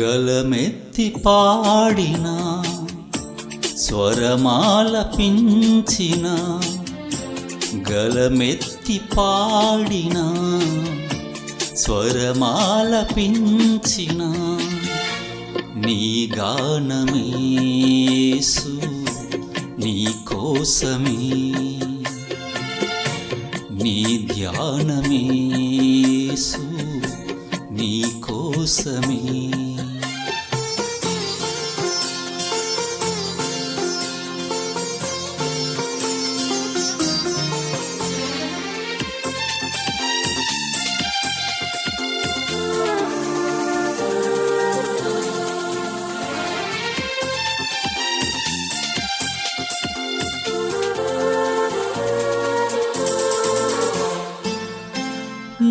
గలమెత్తి పాడిన స్వరమాల పించిన గలమెత్తి పాడిన స్వరమాల పించిన నీ గానమేసు నీ కోసమే. నీ ధ్యానమేసు నీ కోసమే.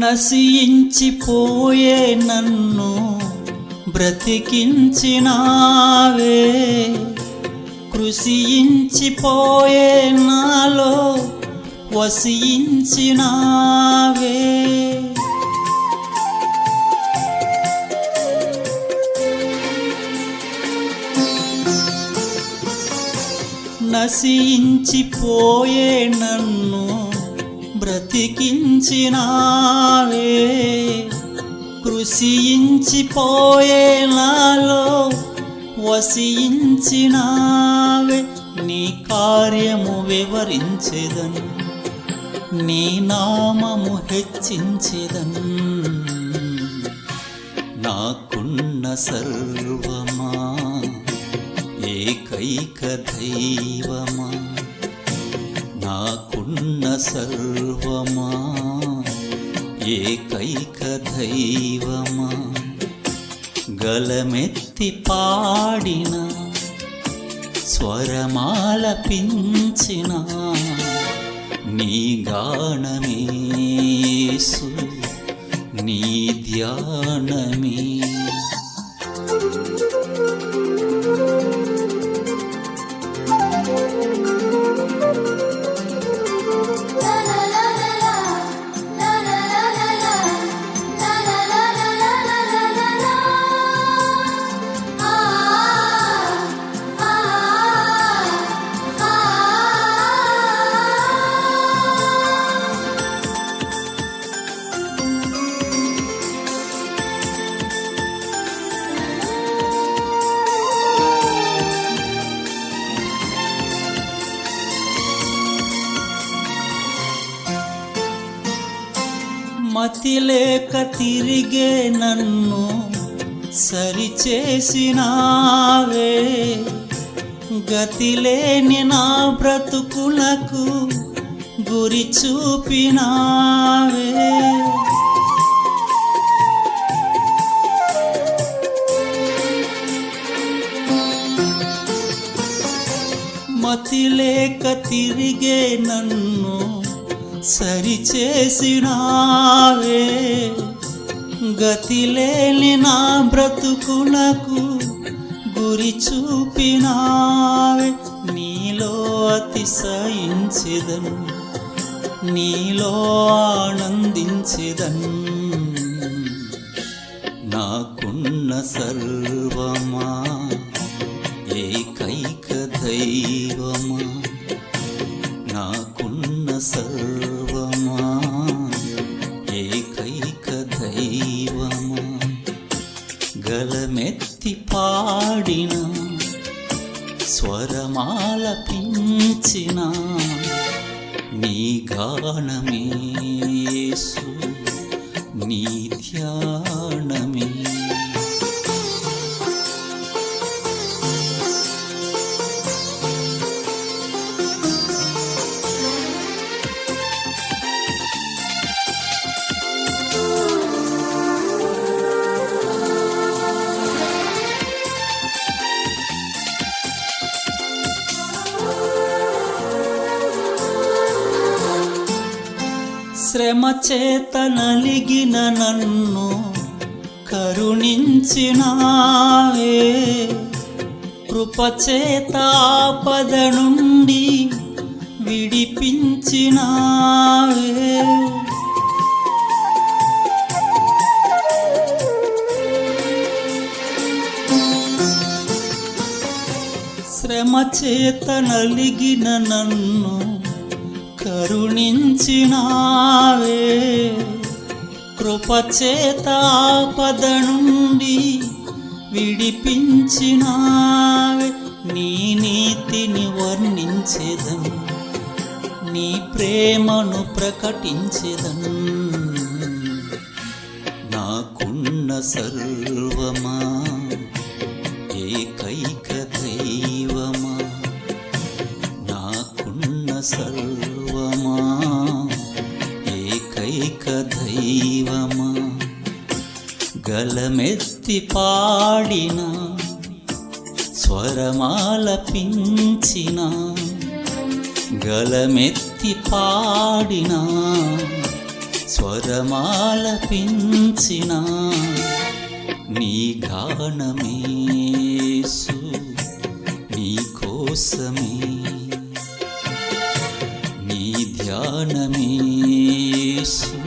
నశించిపోయే నన్ను బ్రతికించినావే. కృషించిపోయే నాలో వసించినావే నశించిపోయే నన్ను బ్రతికించినావే. కృషించిపోయే నాలో వసించినావే నీ కార్యము వివరించేదను నీ నామము హెచ్చించేదను. నాకున్న సర్వమా ఏకైక దైవమా. ఉన్న సర్వమా? ఏకైక దైవమా? గలమెత్తి పాడిన స్వరమాలపించిన నీ గానమేసు నీ ధ్యానమే. శాంతి లేక తిరిగే నన్ను సరిచేసినావే. గతి లేని నా బ్రతుకులకు గురి చూపినావే. మతి లేక తిరిగే నన్ను సరిచేసినావే. గతి లేని నా బ్రతుకులకు గురి చూపినావే. నీలో అతిశయించెదను నీలో ఆనందించెదను నాకున్న సర్వమా ఏకైక దైవమా పాడిన స్వరమాల పించిన నీ గానమేసు నీ ధ్యానమే శ్రమ చేత నలిగిన నన్ను కరుణించినావే. కృపచేత ఆపద నుండి విడిపించినావే. శ్రమ చేత నలిగిన నన్ను కరుణించినావే. కృపచేతాపద నుండి విడిపించినావే. నీ నీతిని వర్ణించేదం నీ ప్రేమను ప్రకటించేదం. నాకున్న సర్వమా ఏకైక దైవమా? నాకున్న సర్వ జీవమా? గలమెత్తి పాడిన స్వరమాల పించిన గలమెత్తి పాడిన స్వరమాల పించిన నీ గానమేసు నీ కోసమే. నీ ధ్యానమేసు